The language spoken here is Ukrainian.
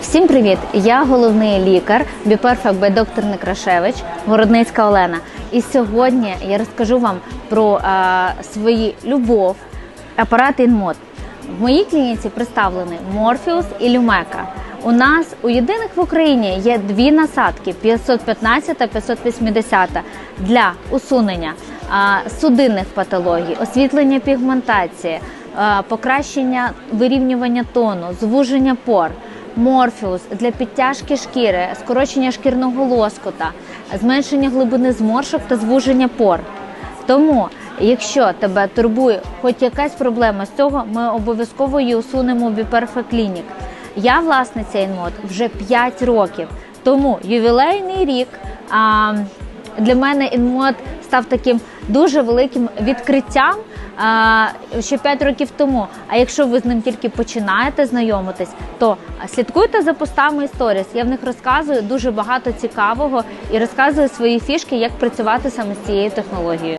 Всім привіт! Я головний лікар Біперфект доктор Некрашевич, Городницька Олена. І сьогодні я розкажу вам про е, свої любов, апарат InMod. В моїй клініці представлені Morpheus і Lumeka. У нас у єдиних в Україні є дві насадки 515 та 580 для усунення е, судинних патологій, освітлення пігментації, е, покращення вирівнювання тону, звуження пор. Морфеус для підтяжки шкіри, скорочення шкірного лоскута, зменшення глибини зморшок та звуження пор. Тому, якщо тебе турбує хоч якась проблема з цього, ми обов'язково її усунемо в Biperfect Clinic. Я власниця InMod вже 5 років. Тому ювілейний рік а, для мене інмод став таким дуже великим відкриттям ще 5 років тому. А якщо ви з ним тільки починаєте знайомитись, то слідкуйте за постами сторіс. Я в них розказую дуже багато цікавого і розказую свої фішки, як працювати саме з цією технологією.